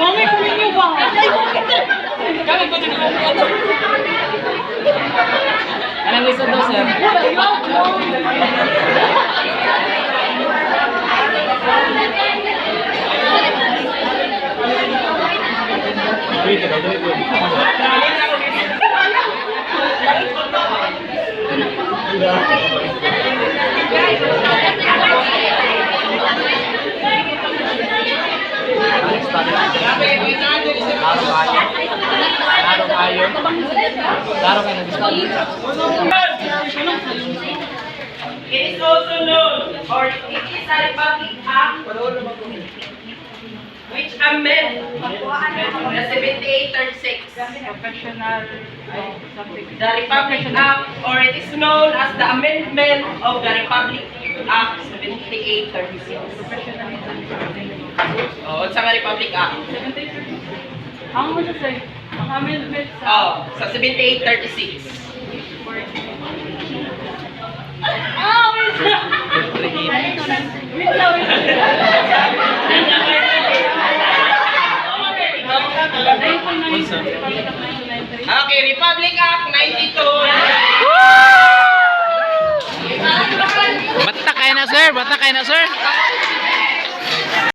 Мами, коли не. Kami punya din Anong listen daw, sir? Wait, wait, It is also known, or it is a Republic Act which amend the 7836. professional oh, something. The Republic Act, or it is known as the amendment of the Republic Act 7836. Oh, sa nga Republic Act. Ang mo sa amendment sa Oh, sa 7836. Ah, wait. Okay, Republic Act 92. Bata kayo na, sir. Bata kayo na, sir.